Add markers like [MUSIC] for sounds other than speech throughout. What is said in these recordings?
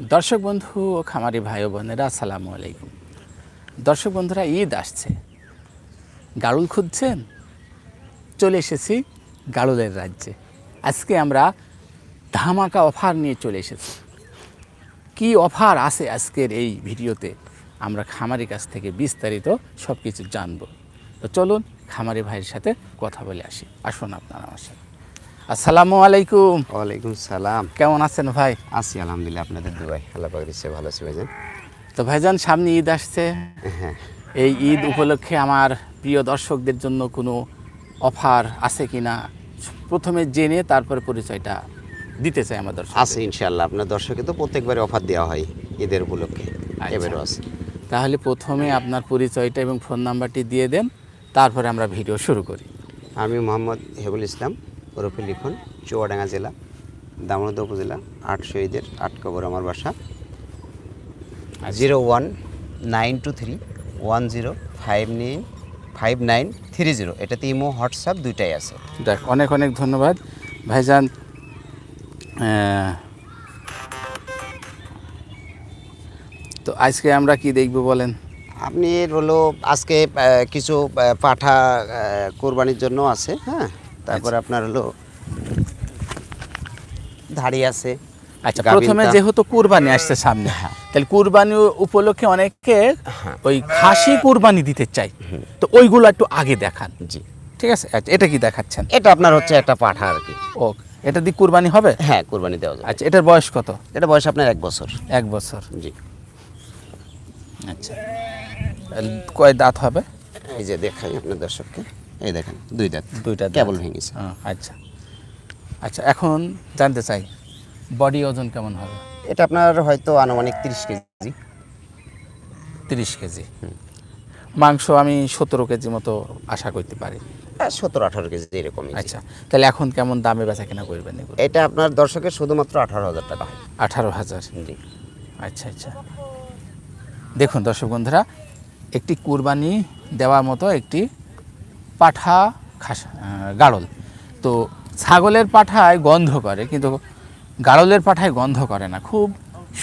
দর্শক বন্ধু ও খামারি ভাই ও বোনেরা, আসসালামু আলাইকুম। দর্শক বন্ধুরা, ঈদ আসছে। গাড়ুল খুঁজছেন? চলে এসেছি গাড়ুলের রাজ্যে। আজকে আমরা ধামাকা অফার নিয়ে চলে এসেছি। কি অফার আছে আজকের এই ভিডিওতে? আমরা খামারি কাছ থেকে বিস্তারিত সব কিছু জানব। তো চলুন খামারি ভাইয়ের সাথে কথা বলে আসি। আসুন আপনারা আমার সাথে। আসসালামু আলাইকুম। ওয়ালাইকুম সালাম। কেমন আছেন ভাই? আছি আলহামদুলিল্লাহ আপনাদের দুবাই। আল্লাহ পাক দিচ্ছে ভালো আছে ভাইজান। তো ভাইজান সামনে ঈদ আসছে। হ্যাঁ। এই ঈদ উপলক্ষে আমার প্রিয় দর্শকদের জন্য কোনো অফার আছে কি না প্রথমে জেনে তারপরে পরিচয়টা দিতে চাই আমার দর্শক আছে ইনশাআল্লাহ আপনার দর্শকে তো প্রত্যেকবারে অফার দেওয়া হয় ঈদের উপলক্ষে। আচ্ছা। এবারও আছে। তাহলে প্রথমে আপনার পরিচয়টা এবং ফোন নাম্বারটি দিয়ে দেন তারপরে আমরা ভিডিও শুরু করি। আমি মোহাম্মদ হেবুল ইসলাম ওরফে লিখন চুয়াডাঙ্গা জেলা দামোদর উপজেলা আট শহীদের আট কবর আমার বাসা। Zero one nine two three one zero five nine five nine three zero. এটাতে ইমো হোয়াটসঅ্যাপ দুইটাই আছে। দেখ অনেক অনেক ধন্যবাদ। ভাইজান তো আজকে আমরা কি দেখব বলেন? আপনি হলো আজকে কিছু পাঠা কোরবানির জন্য আছে হ্যাঁ? তারপরে আপনার হলো ধাড়ি আছে আচ্ছা প্রথমে যেহেতু কুরবানি আসছে সামনে তাহলে কুরবানি উপলক্ষে অনেকে ওই খাসি কুরবানি দিতে চাই তো ওইগুলো একটু আগে দেখান। জি। ঠিক আছে? আচ্ছা এটা কি দেখাচ্ছেন? এটা আপনার হচ্ছে একটা পাঠা আর কি। ও এটা দিয়ে কুরবানি হবে? হ্যাঁ কুরবানি দেওয়া যাবে। আচ্ছা এটার বয়স কত? এটা বয়স আপনার এক বছর। এক বছর। জি। আচ্ছা কয় দাঁত হবে? এই যে দেখাই আপনার দর্শককে। এই দেখেন দুই দাঁত দুইটা। কেবল ভেঙেছে। আচ্ছা। আচ্ছা এখন জানতে চাই বডি ওজন কেমন হবে? এটা আপনার হয়তো আনুমানিক তিরিশ কেজি। তিরিশ কেজি। মাংস আমি সতেরো কেজি মতো আশা করতে পারি। সতেরো আঠারো কেজি এরকমই। আচ্ছা তাহলে এখন কেমন দামে বেচা কেনা করবেন এটা আপনার দর্শকের শুধুমাত্র আঠারো হাজার টাকা। আঠারো হাজার? জি। আচ্ছা আচ্ছা। দেখুন দর্শক বন্ধুরা একটি কুরবানি দেওয়ার মতো একটি পাঠা খাস গাড়ল। তো ছাগলের পাঠায় গন্ধ করে, কিন্তু গাড়লের পাঠায় গন্ধ করে না। খুব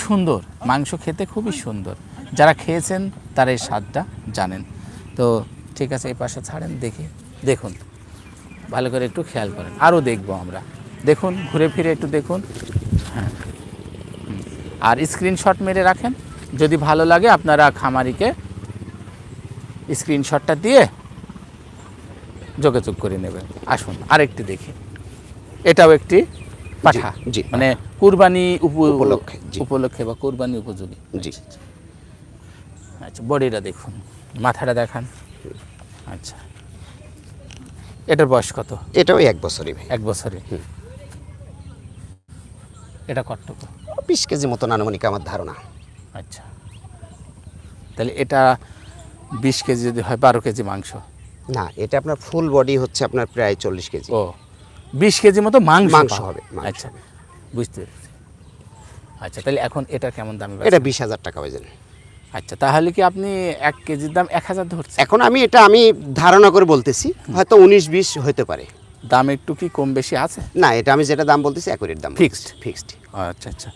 সুন্দর, মাংস খেতে খুবই সুন্দর। যারা খেয়েছেন, তারা এই স্বাদটা জানেন। তো ঠিক আছে, এই পাশে ছাড়েন, দেখি। দেখুন, ভালো করে একটু খেয়াল করেন। আরও দেখব আমরা। দেখুন, ঘুরে ফিরে একটু দেখুন। হ্যাঁ। আর স্ক্রিনশট মেরে রাখেন। যদি ভালো লাগে, আপনারা খামারিকে স্ক্রিনশটটা দিয়ে যোগাযোগ করে নেবেন। আসুন আরেকটি দেখি। এটাও একটি পাঠা। জি। মানে কুরবানি উপলক্ষে, উপলক্ষে বা কুরবানি উপযোগী। জি। আচ্ছা বডিটা দেখুন। মাথাটা দেখান। আচ্ছা। এটার বয়স কত? এটাও এক বছরই এক বছরে? এটা কতটুকু? বিশ কেজি মতন আনুমানিক আমার ধারণা। আচ্ছা। তাহলে এটা বিশ কেজি যদি হয় বারো কেজি মাংস। না এটা আপনার ফুল বডি হচ্ছে আপনার প্রায় চল্লিশ কেজি। ও বিশ কেজি মতো মাংস মাংস হবে, আচ্ছা বুঝতে পেরেছি। আচ্ছা তাহলে এখন এটা কেমন দামে এটা বিশ হাজার টাকা হয়ে আচ্ছা তাহলে কি আপনি এক কেজির দাম এক হাজার ধরছেন? এখন আমি এটা আমি ধারণা করে বলতেছি হয়তো উনিশ বিশ হতে পারে। দাম একটু কি কম বেশি আছে? না এটা আমি যেটা দাম বলতেছি একুরেট দাম ফিক্সড ফিক্সড আচ্ছা আচ্ছা।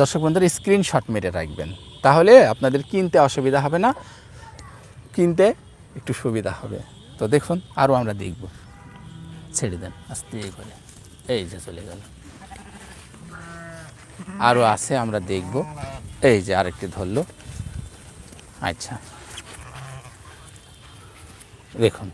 দর্শক বন্ধুরা স্ক্রিনশট মেরে রাখবেন। তাহলে আপনাদের কিনতে অসুবিধা হবে না। কিনতে একটু সুবিধা হবে। তো দেখুন আরও আমরা দেখব। ছেড়ে দেন আস্তে করে। এই যে চলে গেল। আরও আছে আমরা দেখব। এই যে আরেকটি ধরলো। আচ্ছা। দেখুন।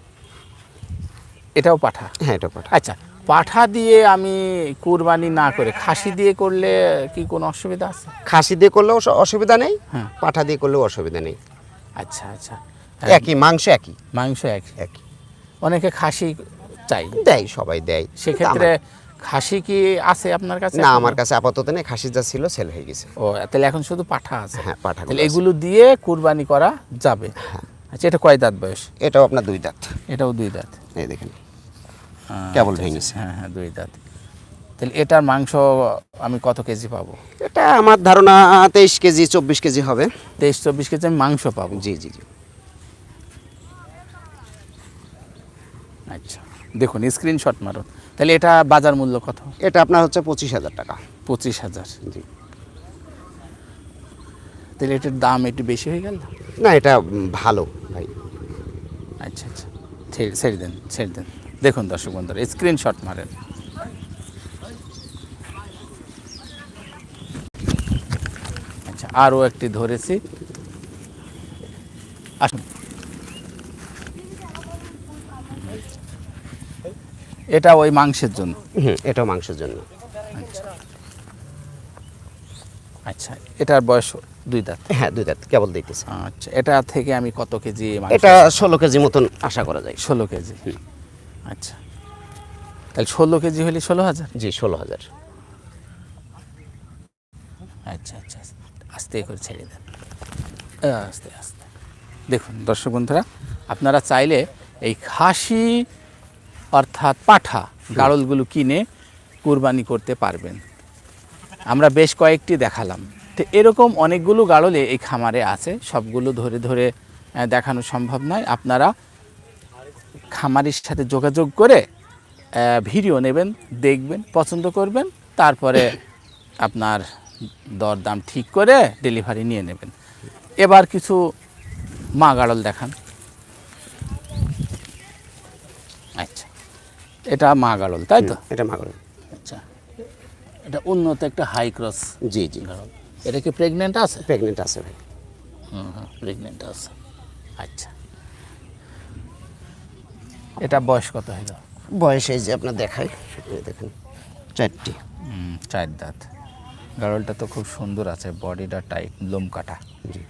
এটাও পাঠা? হ্যাঁ এটা পাঠা। আচ্ছা পাঠা দিয়ে আমি কুরবানি না করে খাসি দিয়ে করলে কি কোনো অসুবিধা আছে? খাসি দিয়ে করলেও অসুবিধা নেই হ্যাঁ। পাঠা দিয়ে করলেও অসুবিধা নেই। আচ্ছা আচ্ছা। একই মাংস একই। মাংস এক একই। অনেকে খাসি চাই। দেয় সবাই দেয়। সেক্ষেত্রে খাসি কি আছে আপনার কাছে না আমার কাছে আপাতত নেই। খাসি যা ছিল সেল হয়ে গেছে। ও তাহলে এখন শুধু পাঠা আছে। হ্যাঁ, পাঠা তাহলে এগুলো দিয়ে কুরবানি করা যাবে। আচ্ছা এটা কয় দাঁত বয়স? এটাও আপনার দুই দাঁত। এটাও দুই দাঁত। এই দেখেন। আচ্ছা, কেবল আচ্ছা, ভেঙেছে। হ্যাঁ হ্যাঁ দুই দাঁত। তাহলে এটার মাংস আমি কত কেজি পাবো? এটা আমার ধারণা তেইশ কেজি চব্বিশ কেজি হবে। তেইশ চব্বিশ কেজি আমি মাংস পাবো। জি জি জি। আচ্ছা। দেখুন স্ক্রিনশট মারুন। তাহলে এটা বাজার মূল্য কত? এটা আপনার হচ্ছে পঁচিশ হাজার টাকা। পঁচিশ হাজার। জি। তাহলে এটার দাম একটু বেশি হয়ে গেল? না এটা ভালো ভাই। আচ্ছা আচ্ছা। ছেড়ে ছেড়ে দেন ছেড়ে দেন। দেখুন দর্শক বন্ধুরা স্ক্রিনশট মারেন। আচ্ছা আরও একটি ধরেছি। আসুন। এটা ওই মাংসের জন্য। হুম এটাও মাংসের জন্য। আচ্ছা। আচ্ছা এটার বয়স দুই দাঁত। হ্যাঁ দুই দাঁত কেবল দিতেছে আচ্ছা এটা থেকে আমি কত কেজি মাংস এটা ষোলো কেজি মতন আশা করা যায়। ষোলো কেজি। আচ্ছা। তাহলে ষোলো কেজি হলে ষোলো হাজার? জি ষোলো হাজার। আচ্ছা আচ্ছা আস্তে করে ছেড়ে দেন। আস্তে আস্তে। দেখুন দর্শক বন্ধুরা আপনারা চাইলে এই খাসি অর্থাৎ পাঠা গাড়লগুলো কিনে কুরবানি করতে পারবেন। আমরা বেশ কয়েকটি দেখালাম। তো এরকম অনেকগুলো গাড়লে এই খামারে আছে, সবগুলো ধরে ধরে দেখানো সম্ভব নয়। আপনারা খামারির সাথে যোগাযোগ করে ভিডিও নেবেন, দেখবেন, পছন্দ করবেন, তারপরে আপনার দরদাম ঠিক করে ডেলিভারি নিয়ে নেবেন। এবার কিছু মা গাড়ল দেখান আচ্ছা এটা মা গাড়ল তাই তো? এটা মাগর আচ্ছা এটা উন্নত একটা হাই ক্রস জি জি। গাড়ল এটা কি প্রেগনেন্ট আছে? প্রেগনেন্ট আছে ভাই। হুম হুম প্রেগনেন্ট আছে। আচ্ছা। এটা বয়স কত হলো বয়স এই যে আপনার দেখাই দেখুন। চারটি। হুম, চার দাঁত। গাড়লটা তো খুব সুন্দর আছে বডিটা টাইট লোম কাটা। জি।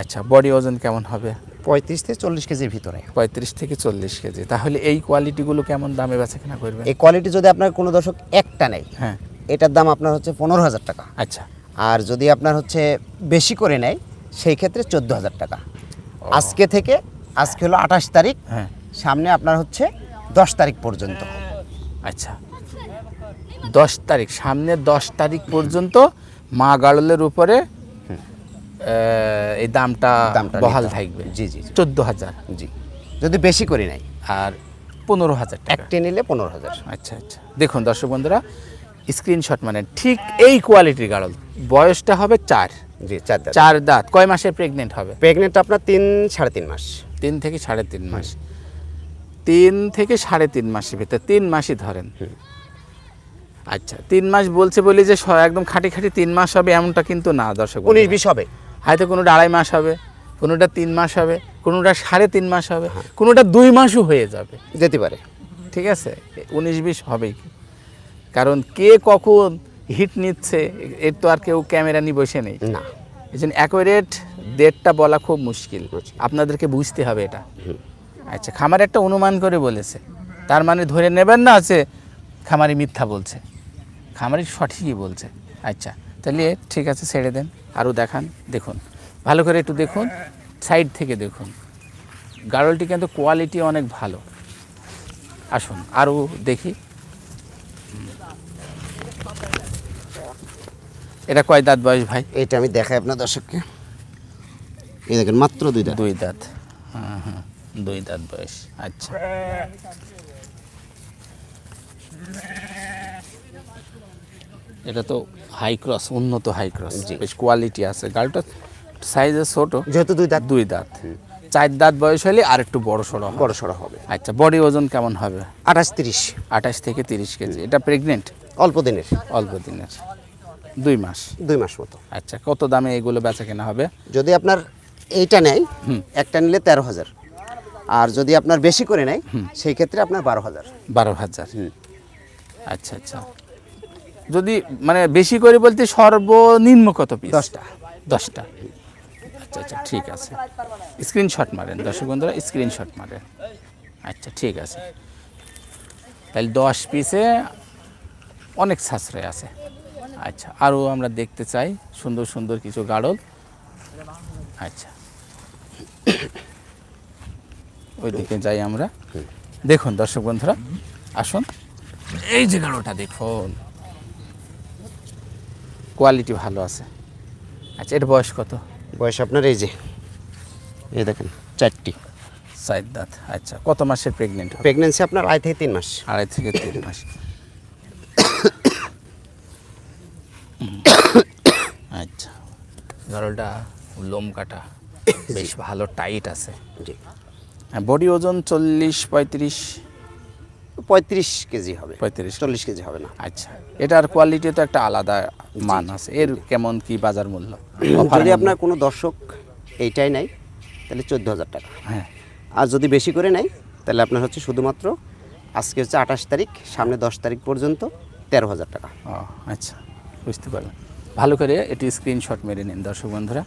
আচ্ছা বডি ওজন কেমন হবে? পঁয়ত্রিশ থেকে চল্লিশ কেজির ভিতরে। পঁয়ত্রিশ থেকে চল্লিশ কেজি। তাহলে এই কোয়ালিটিগুলো কেমন দামে বেচা কেনা করবেন? এই কোয়ালিটি যদি আপনার কোনো দর্শক একটা নেই হ্যাঁ। এটার দাম আপনার হচ্ছে পনেরো হাজার টাকা। আচ্ছা। আর যদি আপনার হচ্ছে বেশি করে নেয় সেই ক্ষেত্রে চোদ্দ হাজার টাকা। আজকে থেকে আজকে হলো আঠাশ তারিখ হ্যাঁ। সামনে আপনার হচ্ছে দশ তারিখ পর্যন্ত। আচ্ছা। দশ তারিখ সামনে দশ তারিখ পর্যন্ত মা গাড়লের উপরে এই দামটা বহাল থাকবে। জি, জি। চোদ্দ হাজার। জি। যদি বেশি করে নেয় আর পনেরো হাজার একটি নিলে পনেরো হাজার। আচ্ছা আচ্ছা। দেখুন দর্শক বন্ধুরা স্ক্রিনশট মানে ঠিক এই কোয়ালিটির গাড়ল। বয়সটা হবে চার। জি চার দাঁত। চার দাঁত। কয় মাসে প্রেগনেন্ট হবে? প্রেগনেন্ট আপনার তিন সাড়ে তিন মাস। তিন থেকে সাড়ে তিন মাস। তিন থেকে সাড়ে তিন মাসের ভিতরে তিন মাসই ধরেন। আচ্ছা তিন মাস বলছে বলি যে একদম খাঁটি খাঁটি তিন মাস হবে এমনটা কিন্তু না দর্শক উনিশ বিশ হবে। হয়তো কোনোটা আড়াই মাস হবে কোনোটা তিন মাস হবে কোনোটা সাড়ে তিন মাস হবে কোনোটা দুই মাসও হয়ে যাবে। যেতে পারে। ঠিক আছে? উনিশ বিশ হবেই। কারণ কে কখন হিট নিচ্ছে এর তো আর কেউ ক্যামেরা নিয়ে বসে নেই। না। এই জন্য অ্যাকোরেট ডেটটা বলা খুব মুশকিল। মুশকিল। আপনাদেরকে বুঝতে হবে এটা। আচ্ছা খামার একটা অনুমান করে বলেছে। তার মানে ধরে নেবেন না আছে খামারি মিথ্যা বলছে। খামারি সঠিকই বলছে। আচ্ছা তাহলে ঠিক আছে ছেড়ে দেন। আরও দেখান দেখুন। ভালো করে একটু দেখুন সাইড থেকে দেখুন। গাড়লটি কিন্তু কোয়ালিটি অনেক ভালো। আসুন আরও দেখি। এটা কয় দাঁত বয়স ভাই? এটা আমি দেখাই আপনার দর্শককে। এই দেখেন মাত্র দুই দাঁত। দুই দাঁত। হ্যাঁ হ্যাঁ দুই দাঁত বয়স। আচ্ছা। এটা তো হাই ক্রস উন্নত হাই ক্রস বেশ কোয়ালিটি আছে। গাড়িটা সাইজে ছোট। যেহেতু দুই দাঁত। দুই দাঁত। চার দাঁত বয়স হলে আর একটু বড় সড়ো বড় সড়ো হবে। আচ্ছা বডি ওজন কেমন হবে? আঠাশ তিরিশ। আঠাশ থেকে তিরিশ কেজি। এটা প্রেগনেন্ট অল্প দিনের। অল্প দিনের। দুই মাস? দুই মাস মতো। আচ্ছা কত দামে এগুলো বেচা কেনা হবে? যদি আপনার এইটা নেয় একটা নিলে তেরো হাজার। আর যদি আপনার বেশি করে নেয় সেই ক্ষেত্রে আপনার বারো হাজার। বারো হাজার। আচ্ছা আচ্ছা। যদি মানে বেশি করে বলতে সর্বনিম্ন কত পিস দশটা। দশটা। আচ্ছা আচ্ছা ঠিক আছে। স্ক্রিনশট মারেন দর্শক বন্ধুরা স্ক্রিনশট মারেন। আচ্ছা ঠিক আছে। তাহলে দশ পিসে অনেক সাশ্রয় আছে। আচ্ছা আরও আমরা দেখতে চাই সুন্দর সুন্দর কিছু গাড়ল আচ্ছা। ওইদিকে যাই আমরা। দেখুন দর্শক বন্ধুরা আসুন। এই যে গাড়োটা দেখুন। কোয়ালিটি ভালো আছে। আচ্ছা এর বয়স কত? বয়স আপনার এই যে এই দেখেন চারটি। সাইড দাঁত আচ্ছা কত মাসের প্রেগনেন্ট প্রেগনেন্সি আপনার আড়াই থেকে তিন মাস। আড়াই থেকে তিন মাস। আচ্ছা গারলটা লোম কাটা বেশ ভালো টাইট আছে। বডি ওজন চল্লিশ পঁয়ত্রিশ। পঁয়ত্রিশ কেজি হবে। পঁয়ত্রিশ চল্লিশ কেজি হবে না। আচ্ছা এটার কোয়ালিটি তো একটা আলাদা মান আছে। এর কেমন কি বাজার মূল্য? [COUGHS] যদি আপনার কোনো দর্শক এইটাই নেয় তাহলে চোদ্দ হাজার টাকা। হ্যাঁ। আর যদি বেশি করে নেয় তাহলে আপনার হচ্ছে শুধুমাত্র আজকে হচ্ছে আঠাশ তারিখ সামনে দশ তারিখ পর্যন্ত তেরো হাজার টাকা। ও আচ্ছা বুঝতে পারলাম। ভালো করে এটি স্ক্রিনশট মেরে নিন দর্শক বন্ধুরা।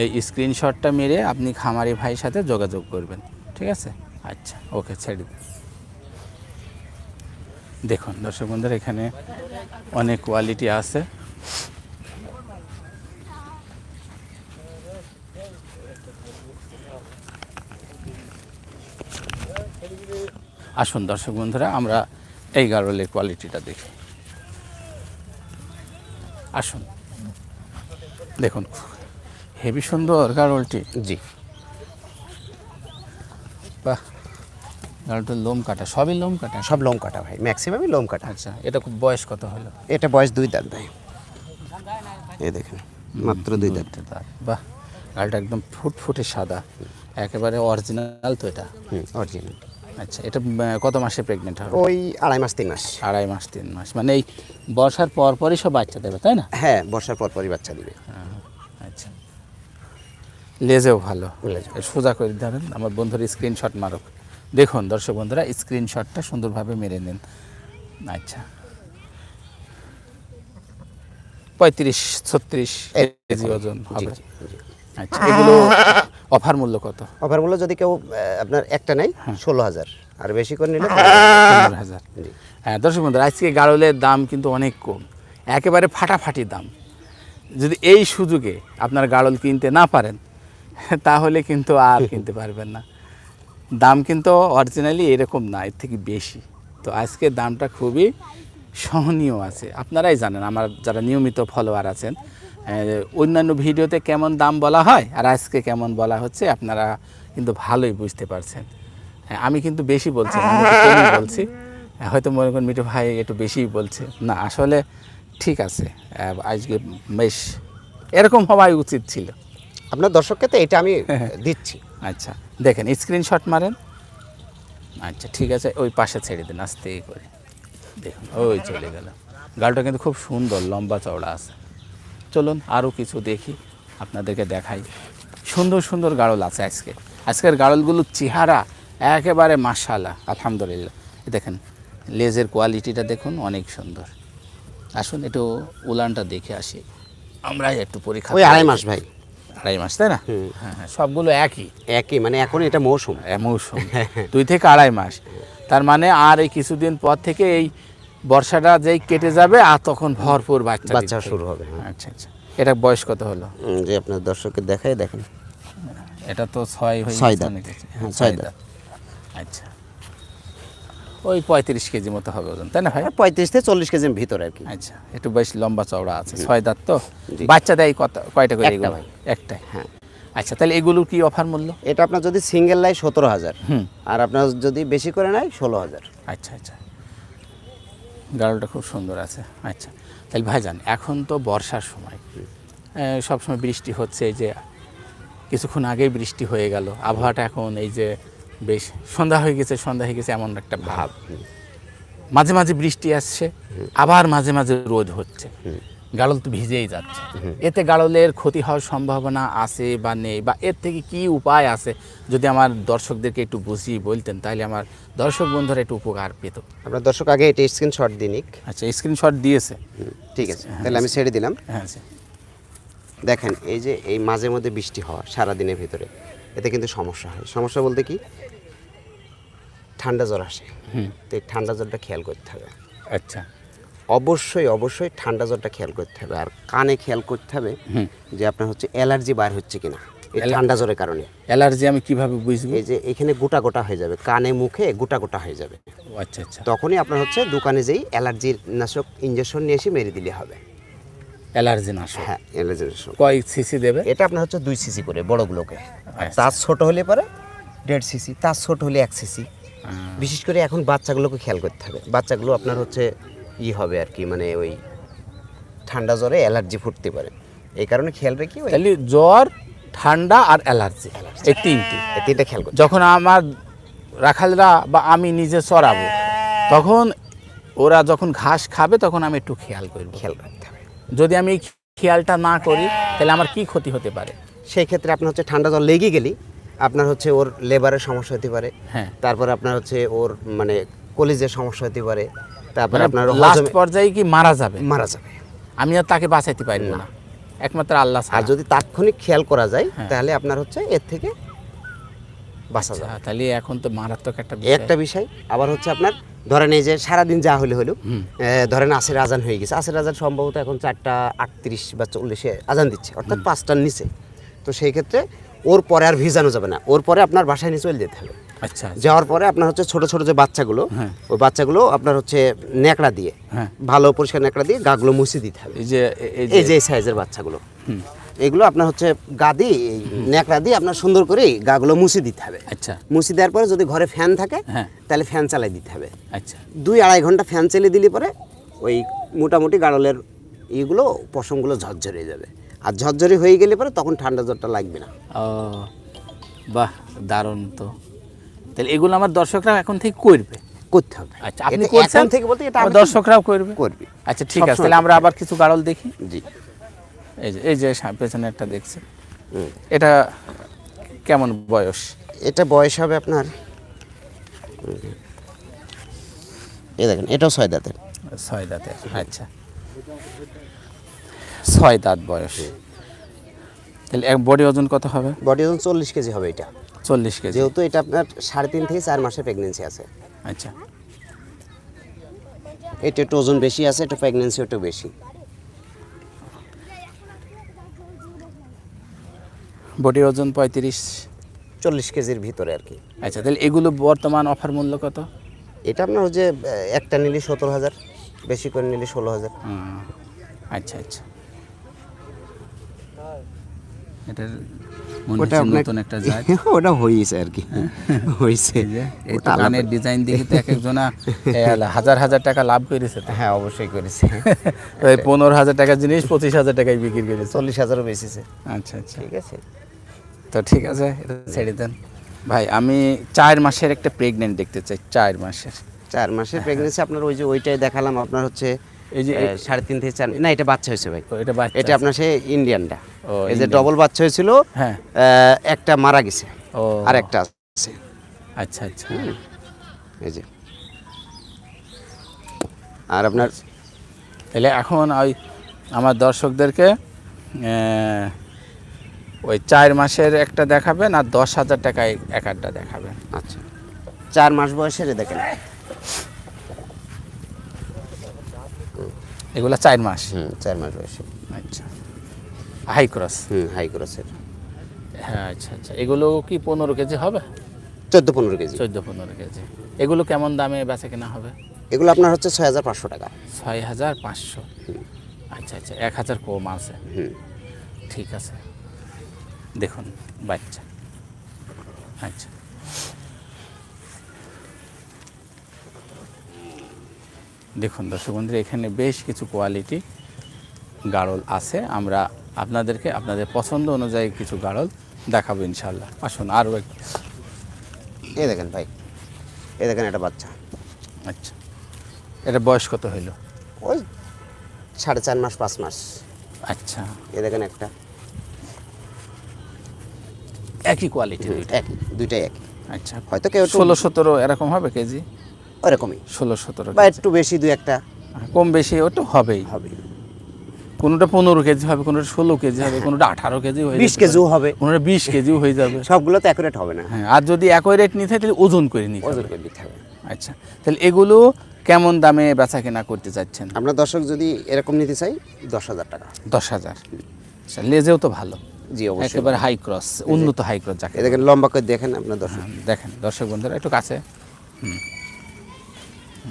এই স্ক্রিনশটটা মেরে আপনি খামারি ভাইয়ের সাথে যোগাযোগ করবেন ঠিক আছে? আচ্ছা ওকে ছেড়ে দিন। দেখুন দর্শক বন্ধুরা এখানে অনেক কোয়ালিটি আছে। আসুন দর্শক বন্ধুরা আমরা এই গারলের কোয়ালিটিটা দেখি। আসুন। দেখুন হেভি সুন্দর গারলটি। জি। বাহ। গারলটার লোম কাটা সবই লোম কাটা? সব লোম কাটা ভাই ম্যাক্সিমামই লোম কাটা। আচ্ছা এটা খুব বয়স কত হলো? এটা বয়স দুই দাঁত ভাই। এই দেখেন মাত্র দুই দাঁত। দাঁত। বাহ। গালটা একদম ফুটফুটে সাদা একেবারে অরিজিনাল তো এটা। হুম অরিজিনাল আচ্ছা এটা কত মাসে প্রেগনেন্ট হবে? ওই আড়াই মাস তিন মাস। আড়াই মাস তিন মাস মানে এই বর্ষার পর পরই সব বাচ্চা দেবে তাই না? হ্যাঁ বর্ষার পর পরই বাচ্চা দিবে। আচ্ছা। লেজেও ভালো। সোজা করে ধরেন আমার বন্ধুর স্ক্রিনশট মারক। দেখুন দর্শক বন্ধুরা স্ক্রিনশটটা সুন্দরভাবে মেরে নিন। আচ্ছা। পঁয়ত্রিশ ছত্রিশ কেজি ওজন হবে। জি আচ্ছা এগুলো [LAUGHS] অফার মূল্য কত? অফার মূল্য যদি কেউ আপনার একটা নেয় ষোলো হাজার। আর বেশি করে নিলে পনেরো হাজার। হ্যাঁ দর্শক বন্ধুরা আজকে গাড়লের দাম কিন্তু অনেক কম। একেবারে ফাটাফাটি দাম। যদি এই সুযোগে আপনার গাড়ল কিনতে না পারেন তাহলে কিন্তু আর [LAUGHS] কিনতে পারবেন না। দাম কিন্তু অরিজিনালি এরকম না এর থেকে বেশি। তো আজকে দামটা খুবই সহনীয় আছে। আপনারাই জানেন আমার যারা নিয়মিত ফলোয়ার আছেন অন্যান্য ভিডিওতে কেমন দাম বলা হয় আর আজকে কেমন বলা হচ্ছে আপনারা কিন্তু ভালোই বুঝতে পারছেন। আমি কিন্তু বেশি বলছি বলছি। হ্যাঁ, হয়তো মনে করেন মিঠু ভাই একটু বেশিই বলছে। না আসলে ঠিক আছে। আজকে বেশ এরকম হওয়াই উচিত ছিল। আপনার দর্শককে তো এটা আমি [LAUGHS] দিচ্ছি। আচ্ছা দেখেন স্ক্রিনশট মারেন। আচ্ছা ঠিক আছে ওই পাশে ছেড়ে দিন আস্তে করে। দেখুন ওই চলে গেল। গালটা কিন্তু খুব সুন্দর লম্বা চওড়া আছে। চলুন আরও কিছু দেখি আপনাদেরকে দেখাই। সুন্দর সুন্দর গাড়ল আছে আজকে। আজকের গাড়লগুলোর চেহারা একেবারে মাশালা আলহামদুলিল্লাহ। দেখেন লেজের কোয়ালিটিটা দেখুন অনেক সুন্দর। আসুন একটু উলানটা দেখে আসি। আমরা একটু পরীক্ষা ওই আড়াই মাস ভাই। আড়াই মাস তাই না? হ্যাঁ হ্যাঁ সবগুলো একই। একই মানে এখন এটা মৌসুম। এ মৌসুম। দুই থেকে আড়াই মাস। তার মানে আর এই কিছুদিন পর থেকে এই বর্ষাটা যেই কেটে যাবে আর তখন ভরপুর বাচ্চা বাচ্চা শুরু হবে হ্যাঁ। আচ্ছা আচ্ছা। এটা বয়স কত হলো? যে আপনার দর্শককে দেখাই দেখেন। এটা তো ছয় হয়ে ছয় দাঁত। হ্যাঁ, ছয় ছয় দাঁত আচ্ছা। ওই পঁয়ত্রিশ কেজি মতো হবে ওজন তাই না ভাই? পঁয়ত্রিশ থেকে চল্লিশ কেজির ভিতরে আর কি। আচ্ছা একটু বেশ লম্বা চওড়া আছে ছয় দাঁত তো? বাচ্চা দেয় কত কয়টা করে এগুলো? ভাই। একটাই। হ্যাঁ। আচ্ছা তাহলে এগুলোর কি অফার মূল্য? এটা আপনার যদি সিঙ্গেল নেয় সতেরো হাজার। আর আপনার যদি বেশি করে নেয় ষোলো হাজার। আচ্ছা আচ্ছা। গাড়লটা খুব সুন্দর আছে। আচ্ছা তাহলে ভাইজান এখন তো বর্ষার সময়। সবসময় বৃষ্টি হচ্ছে এই যে কিছুক্ষণ আগেই বৃষ্টি হয়ে গেল। আবহাওয়াটা এখন এই যে বেশ সন্ধ্যা হয়ে গেছে সন্ধ্যা হয়ে গেছে এমন একটা ভাব। মাঝে মাঝে বৃষ্টি আসছে আবার মাঝে মাঝে রোদ হচ্ছে। গাড়ল তো ভিজেই যাচ্ছে। এতে গাড়লের ক্ষতি হওয়ার সম্ভাবনা আছে বা নেই? বা এর থেকে কি উপায় আছে? যদি আমার দর্শকদেরকে একটু বুঝিয়ে বলতেন তাহলে আমার দর্শক বন্ধুরা একটু উপকার পেত। আপনার দর্শক আগে এটা স্ক্রিনশট দিন আচ্ছা স্ক্রিনশট দিয়েছে। ঠিক আছে। তাহলে আমি ছেড়ে দিলাম। হ্যাঁ আচ্ছা। দেখেন এই যে এই মাঝে মধ্যে বৃষ্টি হওয়া সারাদিনের ভিতরে এতে কিন্তু সমস্যা হয়। সমস্যা বলতে কি? ঠান্ডা জ্বর আসে। তো এই ঠান্ডা জ্বরটা খেয়াল করতে হবে। আচ্ছা। অবশ্যই অবশ্যই ঠান্ডা জ্বরটা খেয়াল করতে হবে। আর কানে খেয়াল করতে হবে যে আপনার হচ্ছে অ্যালার্জি বার হচ্ছে কিনা এই ঠান্ডা জ্বরের কারণে। অ্যালার্জি আমি কীভাবে বুঝব? এই যে এখানে গোটা গোটা হয়ে যাবে কানে মুখে গোটা গোটা হয়ে যাবে। ও আচ্ছা আচ্ছা। তখনই আপনার হচ্ছে দোকানে যেই অ্যালার্জির নাশক ইঞ্জেকশন নিয়ে এসে মেরে দিলে হবে। অ্যালার্জি নাশক হ্যাঁ অ্যালার্জির নাশক কয় সিসি দেবে? এটা আপনার হচ্ছে দুই সিসি করে বড়গুলোকে। আচ্ছা। তার ছোট হলে পরে দেড় সিসি তার ছোট হলে এক সিসি বিশেষ করে এখন বাচ্চাগুলোকে খেয়াল করতে হবে। বাচ্চাগুলো আপনার হচ্ছে ই হবে আর কি মানে ওই ঠান্ডা জ্বরে অ্যালার্জি ফুটতে পারে। এই কারণে খেয়াল রেখে তাহলে জ্বর ঠান্ডা আর অ্যালার্জি এই তিনটি। এই তিনটা খেয়াল করতে যখন আমার রাখালরা বা আমি নিজে চড়াবো তখন ওরা যখন ঘাস খাবে তখন আমি একটু খেয়াল করব। খেয়াল রাখতে হবে। যদি আমি খেয়ালটা না করি তাহলে আমার কি ক্ষতি হতে পারে? সেই ক্ষেত্রে আপনার হচ্ছে ঠান্ডা জ্বর লেগে গেলি আপনার হচ্ছে ওর লেবারের সমস্যা হতে পারে। হ্যাঁ। তারপর আপনার হচ্ছে ওর মানে কলিজের সমস্যা হতে পারে। তারপর মানে আপনার লাস্ট পর্যায়ে কি মারা যাবে? মারা যাবে। আমি আর তাকে বাঁচাইতে পারব না। একমাত্র আল্লাহ আর যদি তাৎক্ষণিক খেয়াল করা যায় হ্যাঁ। তাহলে আপনার হচ্ছে এর থেকে বাঁচা আচ্ছা, তাহলে এখন তো মারাত্মক একটা একটা বিষয় আবার হচ্ছে আপনার ধরেন এই যে সারাদিন যা হলে হলো ধরেন আসের আজান হয়ে গেছে। আসের আজান সম্ভবত এখন চারটা আটত্রিশ বা চল্লিশে আজান দিচ্ছে অর্থাৎ পাঁচটার নিচে। তো সেই ক্ষেত্রে ওর পরে আর ভিজানো যাবে না। ওর পরে আপনার বাসায় নিয়ে চলে যেতে হবে। আচ্ছা আচ্ছা, যাওয়ার পরে আপনার হচ্ছে ছোট ছোট যে বাচ্চাগুলো হ্যাঁ। ওই বাচ্চাগুলো আপনার হচ্ছে ন্যাকড়া দিয়ে হ্যাঁ। ভালো পরিষ্কার ন্যাকড়া দিয়ে গাগুলো মুছে দিতে হবে। এই যে এই যে সাইজের বাচ্চাগুলো। এগুলো আপনার হচ্ছে গা দিয়ে ন্যাকড়া দিয়ে আপনার সুন্দর করে গাগুলো মুছে দিতে হবে। আচ্ছা। মুছে দেওয়ার পরে যদি ঘরে ফ্যান থাকে হ্যাঁ। তাহলে ফ্যান চালাই দিতে হবে। আচ্ছা। দুই আড়াই ঘণ্টা ফ্যান চালিয়ে দিলে পরে ওই মোটামুটি গাড়লের ইগুলো পশমগুলো ঝরঝরে যাবে। আর ঝরঝরে হয়ে গেলে পরে তখন ঠান্ডা জ্বরটা লাগবে না। ও বাহ দারুণ তো। তাহলে এগুলো আমার দর্শকরা এখন থেকে করবে? করতে হবে। আচ্ছা আপনি করছেন? থেকে বলতে এটা আমার দর্শকরাও করবে? করবে। আচ্ছা ঠিক আছে তাহলে আমরা আবার কিছু গাড়ল দেখি। জি। এই যে এই যে পেছনে একটা দেখছি। এটা কেমন বয়স? এটা বয়স হবে আপনার এই দেখেন এটাও ছয় দাঁতের। ছয় দাঁতের আচ্ছা। ছয় দাঁত বয়স। তাহলে এক বডি ওজন কত হবে? বডি ওজন চল্লিশ কেজি হবে এটা। চল্লিশ কেজি। যেহেতু এটা আপনার সাড়ে তিন থেকে চার মাসের প্রেগনেন্সি আছে। আচ্ছা। এটা একটু ওজন বেশি আছে একটু প্রেগনেন্সি একটু বেশি। বডি ওজন পঁয়ত্রিশ। চল্লিশ কেজির ভিতরে আর কি। আচ্ছা তাহলে এগুলো বর্তমান অফার মূল্য কত? এটা আপনার ওই যে একটা নিলে সতেরো হাজার বেশি করে নিলে ষোলো হাজার। আচ্ছা আচ্ছা। এটার ওটা নতুন একটা জাত। [LAUGHS] ওটা হয়েছে আর কি। [LAUGHS] হয়েছে। এই যে এই ওটা আলাদা। দোকানের ডিজাইন দেখে তো এক একজনা [LAUGHS] হাজার হাজার টাকা লাভ করেছে হ্যাঁ অবশ্যই করেছে। তো পনেরো হাজার টাকার জিনিস পঁচিশ হাজার টাকায় বিক্রি করেছে। চল্লিশ হাজারও আচ্ছা আচ্ছা। ঠিক আছে। তো ঠিক আছে এটা ছেড়ে দেন। ভাই আমি চার মাসের একটা প্রেগনেন্ট দেখতে চাই চার মাসের। চার মাসের প্রেগনেন্সি আপনার ওই যে ওইটাই দেখালাম আপনার হচ্ছে এই যে সাড়ে তিন থেকে চার না এটা বাচ্চা হয়েছে ভাই। এটা বাচ্চা এটা আপনার সে ইন্ডিয়ানটা। এই যে ডবল বাচ্চা হয়েছিল হ্যাঁ। একটা মারা গেছে ও। আর একটা আছে। আচ্ছা আচ্ছা। এই যে। আর আপনার? তাহলে এখন ওই আমার দর্শকদেরকে ওই চার মাসের একটা দেখাবেন আর দশ হাজার টাকায় এক একটা দেখাবেন। আচ্ছা। চার মাস বয়সের দেখেন। এগুলো চার মাস। হুম চার মাস বয়সের আচ্ছা। High cross. হুম হাই ক্রসের। হ্যাঁ আচ্ছা আচ্ছা। এগুলো কি পনেরো কেজি হবে? চোদ্দ পনেরো কেজি। চোদ্দ পনেরো কেজি। এগুলো কেমন দামে বেচা কেনা হবে? এগুলো আপনার হচ্ছে ছয় হাজার পাঁচশো টাকা। ছয় হাজার পাঁচশো। আচ্ছা আচ্ছা এক হাজার কম আছে। হুম। ঠিক আছে। দেখুন বাচ্চা। আচ্ছা। দেখুন দর্শক বন্ধুরা এখানে বেশ কিছু কোয়ালিটি গাড়ল আছে। আমরা আপনাদেরকে আপনাদের পছন্দ অনুযায়ী কিছু গাড়ল দেখাবো ইনশাল্লাহ আসুন আরও এক এই দেখেন ভাই এ দেখেন একটা বাচ্চা। আচ্ছা এটা বয়স কত হইল? ওই সাড়ে চার মাস পাঁচ মাস। আচ্ছা। এ দেখেন একটা। একই কোয়ালিটি দুইটা? একই দুইটাই একই। আচ্ছা হয়তো কেউ ষোলো সতেরো এরকম হবে কেজি? ওরকমই। ষোলো সতেরো বা একটু বেশি দুই একটা। কম বেশি ওটা হবেই। হবে কোনোটা পনেরো কেজি হবে কোনোটা ষোলো কেজি হবে কোনোটা আঠারো কেজি হয়ে বিশ কেজিও হবে। কোনোটা বিশ কেজিও হয়ে যাবে। সবগুলো তো অ্যাকুরেট হবে না। হ্যাঁ আর যদি একই রেট নিতে হয় তাহলে ওজন করে নিতে ওজন করে দিতে হবে। আচ্ছা তাহলে এগুলো কেমন দামে বেচা কেনা করতে চাচ্ছেন? আমরা দর্শক যদি এরকম নিতে চাই দশ হাজার টাকা। দশ হাজার। আচ্ছা লেজেও তো ভালো। জি অবশ্যই। একেবারে হাই ক্রস উন্নত হাই ক্রস যাকে দেখেন লম্বা করে দেখেন আপনার দর্শক। হ্যাঁ, দেখেন দর্শক বন্ধুরা একটু কাছে। হুম।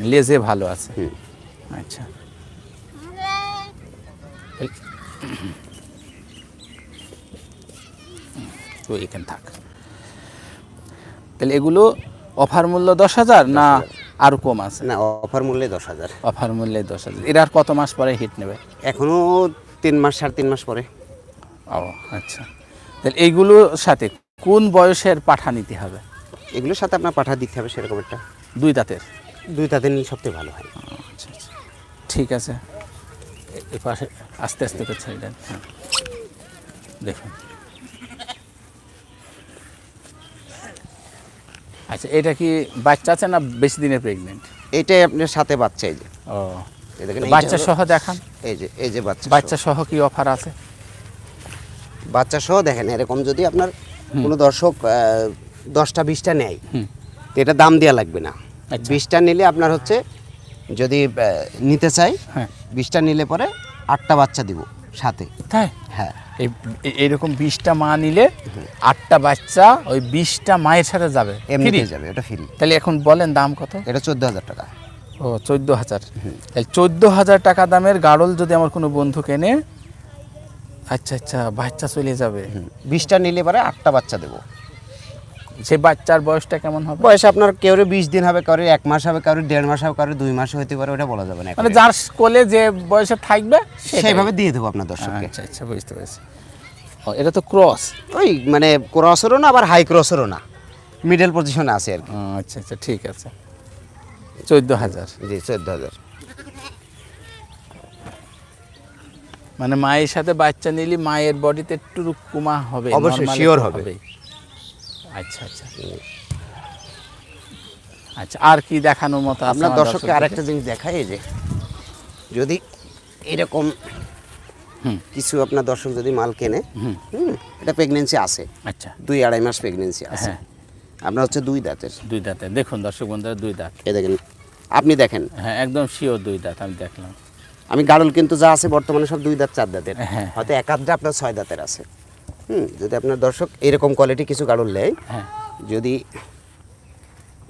লেজে ভালো আছে। আচ্ছা। তো এখানে থাক। তাহলে এগুলো অফার মূল্য দশ হাজার না আরও কম আছে? না অফার মূল্যে দশ হাজার। অফার মূল্যে দশ হাজার। এরা আর কত মাস পরে হিট নেবে? এখনও তিন মাস সাড়ে তিন মাস পরে। ও আচ্ছা। তাহলে এইগুলোর সাথে কোন বয়সের পাঠা নিতে হবে? এগুলোর সাথে আপনার পাঠা দিতে হবে সেরকম একটা। দুই দাঁতের? দুই তাদের নিয়ে সবথেকে ভালো হয়। আচ্ছা আচ্ছা। ঠিক আছে। এ- পাশে আস্তে আস্তে করে ছেড়ে দেন। হ্যাঁ। দেখুন। আচ্ছা এটা কি বাচ্চা আছে না বেশি দিনের প্রেগনেন্ট এটাই আপনার সাথে বাচ্চা এই যে। ও। এই দেখেন, তো বাচ্চা সহ দেখান। এই যে এই যে বাচ্চা বাচ্চা সহ কি অফার আছে। বাচ্চা সহ দেখেন এরকম যদি আপনার কোনো দর্শক দশটা বিশটা নেয়। তো এটা দাম দেওয়া লাগবে না। বিশটা নিলে আপনার হচ্ছে যদি নিতে চাই হ্যাঁ। বিশটা নিলে পরে আটটা বাচ্চা দিব সাথে। তাই? হ্যাঁ। এই এ- এইরকম বিশটা মা নিলে আটটা বাচ্চা ওই বিশটা মায়ের সাথে যাবে। এমনিতে যাবে এটা ফ্রি তাহলে এখন বলেন দাম কত? এটা চোদ্দ হাজার টাকা। ও চোদ্দ হাজার তাহলে চোদ্দ হাজার টাকা দামের গাড়ল যদি আমার কোনো বন্ধু কেনে আচ্ছা আচ্ছা বাচ্চা চলে যাবে। বিশটা নিলে পরে আটটা বাচ্চা দেবো। সে বাচ্চার বয়সটা কেমন হবে? বয়স আপনার কেউ বিশ দিন হবে কারোর এক মাস হবে কারোর দেড় মাস হবে কারোর দুই মাস হতে পারে ওটা বলা যাবে না মানে যার কোলে যে বয়সে থাকবে। সেইভাবে দিয়ে দেবো আপনার দর্শককে। আচ্ছা আচ্ছা বুঝতে পেরেছি। এটা তো ক্রস ওই মানে ক্রসেরও না আবার হাই ক্রসেরও না। মিডল পজিশনে আছে আর কি। আচ্ছা আচ্ছা ঠিক আছে। চোদ্দ হাজার। জি চোদ্দ হাজার। মানে মায়ের সাথে বাচ্চা নিলে মায়ের বডিতে একটু কুমা হবে অবশ্যই, শিওর হবে। আচ্ছা আচ্ছা। আচ্ছা আর কি দেখানোর মতো আপনার দর্শককে? আরেকটা জিনিস দেখাই যে যদি এরকম হুম। কিছু আপনার দর্শক যদি মাল কেনে হুম। হুম, এটা প্রেগনেন্সি আছে। আচ্ছা। দুই আড়াই মাস প্রেগনেন্সি আছে। হ্যাঁ। আপনার হচ্ছে দুই দাঁতের। দুই দাঁতের। দেখুন দর্শক বন্ধুরা দুই দাঁত। এ দেখেন আপনি দেখেন। হ্যাঁ একদম শিওর দুই দাঁত আমি দেখলাম। আমি গাড়ল কিন্তু যা আছে বর্তমানে সব দুই দাঁত চার দাঁতের। হ্যাঁ। হয়তো এক আধটা আপনার ছয় দাঁতের আছে। হুম যদি আপনার দর্শক এরকম কোয়ালিটি কিছু গাড়ল নেয় হ্যাঁ। যদি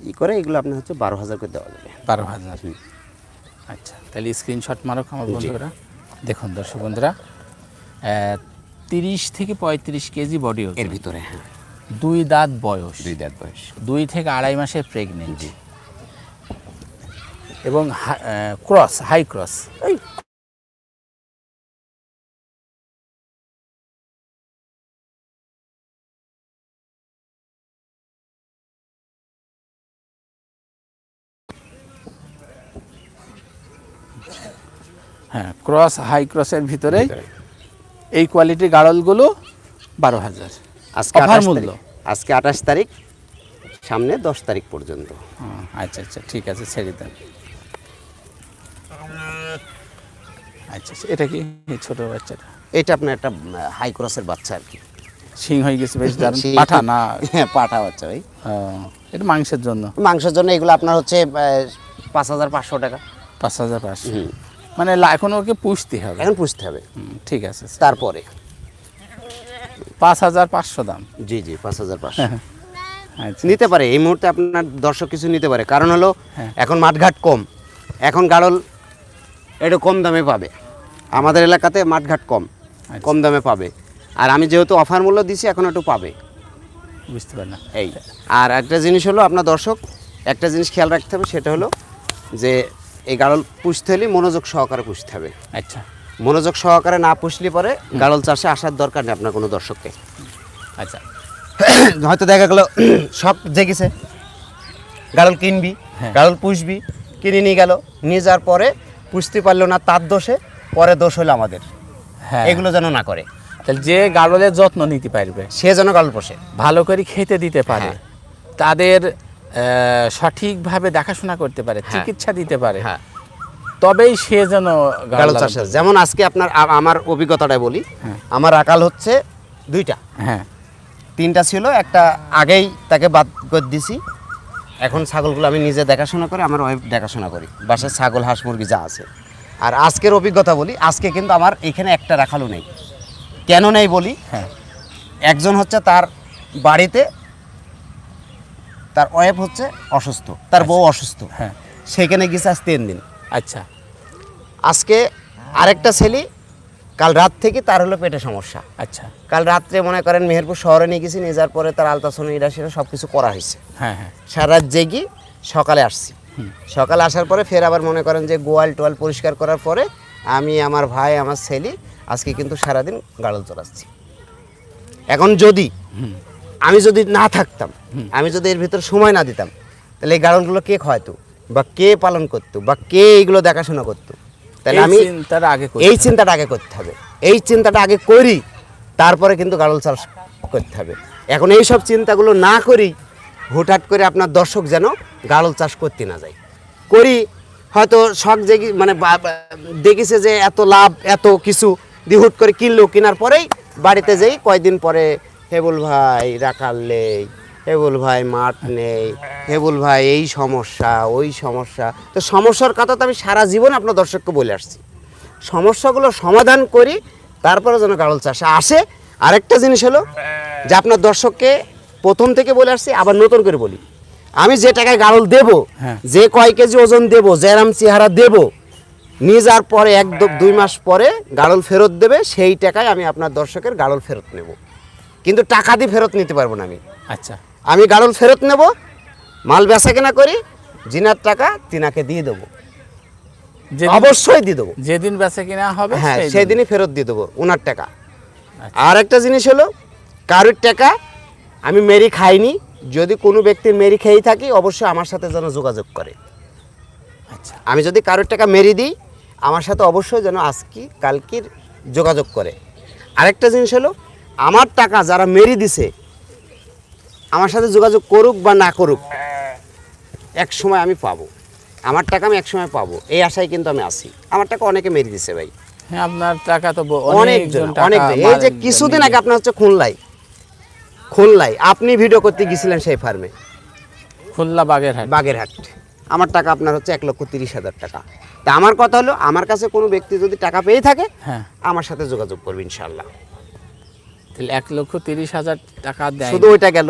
ই করে এগুলো আপনার হচ্ছে বারো হাজার করে দেওয়া যাবে। বারো হাজার। আচ্ছা তাহলে স্ক্রিনশট মারক আমার বন্ধুরা। দেখুন দর্শক বন্ধুরা তিরিশ থেকে পঁয়ত্রিশ কেজি বডি এর ভিতরে হ্যাঁ। দুই দাঁত বয়স। দুই দাঁত বয়স। দুই থেকে আড়াই মাসের প্রেগনেন্ট এবং ক্রস হাই ক্রস হ্যাঁ ক্রস হাই ক্রসের ভিতরে। এই কোয়ালিটির গাড়লগুলো বারো হাজার। আজকে মূল্য। আজকে আঠাশ তারিখ সামনে দশ তারিখ পর্যন্ত। আচ্ছা আচ্ছা ঠিক আছে ছেড়ে দেন। আচ্ছা আচ্ছা, এটা কি? ছোট বাচ্চাটা? এটা আপনার একটা হাই ক্রসের বাচ্চা আর কি। শিং হয়ে গেছে বেশ [LAUGHS] দারুণ। পাঠা না? হ্যাঁ পাঠা বাচ্চা ভাই। এটা মাংসের জন্য? মাংসের জন্য এগুলো আপনার হচ্ছে পাঁচ হাজার পাঁচশো টাকা। পাঁচ হাজার পাঁচশো। মানে এখন ওকে পুষতে হবে। এখন পুষতে হবে। ঠিক আছে তারপরে? পাঁচ হাজার পাঁচশো দাম। জি জি পাঁচ হাজার পাঁচশো। আচ্ছা নিতে পারে এই মুহূর্তে আপনার দর্শক কিছু নিতে পারে। কারণ হলো হ্যাঁ। এখন মাঠঘাট কম। এখন গাড়ল একটু কম দামে পাবে। আমাদের এলাকাতে মাঠঘাট কম আচ্ছা। কম দামে পাবে। আর আমি যেহেতু অফার মূল্য দিছি এখন একটু পাবে। বুঝতে পারলাম। এই। আর একটা জিনিস হলো আপনার দর্শক একটা জিনিস খেয়াল রাখতে হবে সেটা হলো যে এই গাড়ল পুষতে হলে মনোযোগ সহকারে পুষতে হবে। আচ্ছা। মনোযোগ সহকারে না পুষলে পরে গাড়ল চাষে আসার দরকার নেই আপনার কোনো দর্শককে। আচ্ছা। [COUGHS] হয়তো দেখা গেল [COUGHS] সব জেগেছে। গাড়ল কিনবি হ্যাঁ। গাড়ল পুষবি কিনে নিয়ে গেল। নিয়ে যাওয়ার পরে পুষতে পারল না তার দোষে পরে দোষ হলো আমাদের। হ্যাঁ। এগুলো যেন না করে। তাহলে যে গাড়লের যত্ন নিতে পারবে সে যেন গাড়ল পোষে। ভালো করে খেতে দিতে পারে হ্যাঁ। তাদের সঠিকভাবে দেখাশোনা করতে পারে হ্যাঁ। চিকিৎসা দিতে পারে। হ্যাঁ। তবেই সে যেন গাড়ল গাড়ল লালন চাষে করে। যেমন আজকে আপনার আমার অভিজ্ঞতাটা বলি হ্যাঁ। আমার আকাল হচ্ছে দুইটা। হ্যাঁ। তিনটা ছিল একটা আগেই তাকে বাদ করে দিছি। এখন ছাগলগুলো আমি নিজে দেখাশোনা করি আমার ওয়াইফ দেখাশোনা করি। বাসায় ছাগল হাঁস মুরগি যা আছে। আর আজকের অভিজ্ঞতা বলি আজকে কিন্তু আমার এখানে একটা রাখালও নেই। কেন নেই বলি? হ্যাঁ। একজন হচ্ছে তার বাড়িতে তার ওয়াইফ হচ্ছে অসুস্থ তার বউ অসুস্থ। হ্যাঁ। সেখানে গেছে আজ তিন দিন। আচ্ছা। আজকে আরেকটা ছেলে কাল রাত থেকে তার হলো পেটে সমস্যা। আচ্ছা। কাল রাত্রে মনে করেন মেহেরপুর শহরে নিয়ে গেছি নিয়ে যাওয়ার পরে তার আলতাসন ইরা সেরা সব কিছু করা হয়েছে। হ্যাঁ হ্যাঁ। সারা রাত জেগি সকালে আসছি। সকালে আসার পরে ফের আবার মনে করেন যে গোয়াল টোয়াল পরিষ্কার করার পরে আমি আমার ভাই আমার ছেলে আজকে কিন্তু সারাদিন গাড়ল চড়াচ্ছি। এখন যদি আমি যদি না থাকতাম আমি যদি এর ভিতর সময় না দিতাম তাহলে এই গাড়লগুলো কে খাওয়াতো বা কে পালন করতো? বা কে এইগুলো দেখাশোনা করতো? তাহলে আমি চিন্তাটা আগে এই। চিন্তাটা আগে করতে হবে। এই চিন্তাটা আগে করি তারপরে কিন্তু গাড়ল চাষ করতে হবে। এখন এই সব চিন্তাগুলো না করি হুটহাট করে আপনার দর্শক যেন গাড়ল চাষ করতে না যায়। করি হয়তো শখ জেগে মানে দেখেছে যে এত লাভ এত কিছু দিয়ে হুট করে কিনলো কেনার পরেই বাড়িতে যেই কয়দিন পরে হেবুল ভাই রাখাল নেই হেবুল ভাই মাঠ নেই হেবুল ভাই এই সমস্যা ওই সমস্যা। তো সমস্যার কথা তো আমি সারা জীবন আপনার দর্শককে বলে আসছি। সমস্যাগুলো সমাধান করি তারপরে যেন গাড়ল চাষে আসে। আরেকটা জিনিস হলো যে আপনার দর্শককে প্রথম থেকে বলে আসছি আবার নতুন করে বলি। আমি যে টাকায় গাড়ল দেব হ্যাঁ। যে কয় কেজি ওজন দেব যেরাম চেহারা দেব নিয়ে যাওয়ার পরে এক দুই মাস পরে গাড়ল ফেরত দেবে সেই টাকায় আমি আপনার দর্শকের গাড়ল ফেরত নেব। কিন্তু টাকা দিয়ে ফেরত নিতে পারব না আমি। আচ্ছা। আমি গাড়ল ফেরত নেব মাল বেচা কেনা করি জিনার টাকা তিনাকে দিয়ে দেবো। অবশ্যই দিয়ে দেবো। যেদিন বেচে কিনা হবে হ্যাঁ সেই দিন। সেদিনই ফেরত দিয়ে দেবো ওনার টাকা। আচ্ছা। আর একটা জিনিস হলো কারোর টাকা আমি মেরি খাইনি যদি কোনো ব্যক্তির মেরি খেয়েই থাকি অবশ্যই আমার সাথে যেন যোগাযোগ করে। আচ্ছা। আমি যদি কারোর টাকা মেরি দিই আমার সাথে অবশ্যই যেন আজকে কালকির যোগাযোগ করে। আরেকটা জিনিস হলো আমার টাকা যারা মেরি দিছে আমার সাথে যোগাযোগ করুক বা না করুক এক সময় আমি পাবো। আমার টাকা আমি এক সময় পাবো। এই আশায় কিন্তু আমি আসি আমার টাকা অনেকে মেরি দিছে ভাই। হ্যাঁ আপনার টাকা তো অনেকজন অনেকজন অনেক এই যে কিছুদিন আগে আপনার হচ্ছে খুলনায়। খুলনায়। আপনি ভিডিও করতে গেছিলেন সেই ফার্মে খুলনা বাগেরহাট। বাগেরহাট। আমার টাকা আপনার হচ্ছে এক লক্ষ তিরিশ হাজার টাকা। তা আমার কথা হলো আমার কাছে কোনো ব্যক্তি যদি টাকা পেয়ে থাকে হ্যাঁ। আমার সাথে যোগাযোগ করবে ইনশাল্লাহ তাহলে এক লক্ষ তিরিশ হাজার টাকা দেয়। শুধু ওইটা গেল।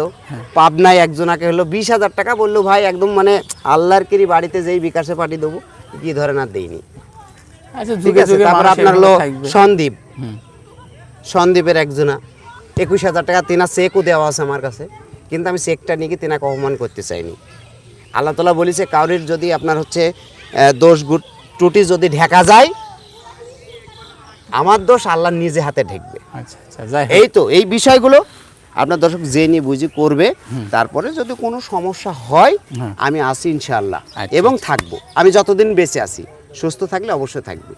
পাবনায় একজনাকে হলো বিশ হাজার টাকা বলল ভাই একদম মানে আল্লাহর কিরি বাড়িতে যেই বিকাশে পাঠিয়ে দেবো গিয়ে ধরে না দেইনি। আচ্ছা ঠিক আছে তারপর আপনার হলো সন্দীপ। সন্দীপের একজনা। একুশ হাজার টাকা তিনার চেকও দেওয়া আছে আমার কাছে কিন্তু আমি চেকটা নিয়ে তিনাকে অপমান করতে চাইনি। আল্লাহ তালা বলেছে কাউরির যদি আপনার হচ্ছে দোষ ত্রুটি যদি ঢেকা যায় আমার দোষ আল্লাহ নিজে হাতে ঢেকবে। আচ্ছা। এই তো এই বিষয়গুলো আপনার দর্শক জেনে বুঝি করবে। তারপরে যদি কোনো সমস্যা হয় আমি আসি ইনশাআল্লাহ আচ্ছা, এবং থাকব। আমি যতদিন বেঁচে আছি সুস্থ থাকলে অবশ্যই থাকবে।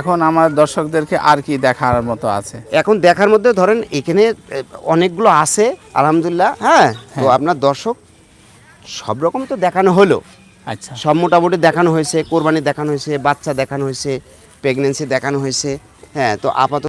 এখন আমার দর্শকদেরকে আর কি দেখার মতো আছে? এখন দেখার মধ্যে ধরেন এখানে অনেকগুলো আছে আলহামদুলিল্লাহ হ্যাঁ? তো আপনার দর্শক সব রকম তো দেখানো হলো। আচ্ছা। সব মোটামুটি দেখানো হয়েছে কোরবানি দেখানো হয়েছে বাচ্চা দেখানো হয়েছে প্রেগনেন্সি দেখানো হয়েছে হ্যাঁ তো আপাতত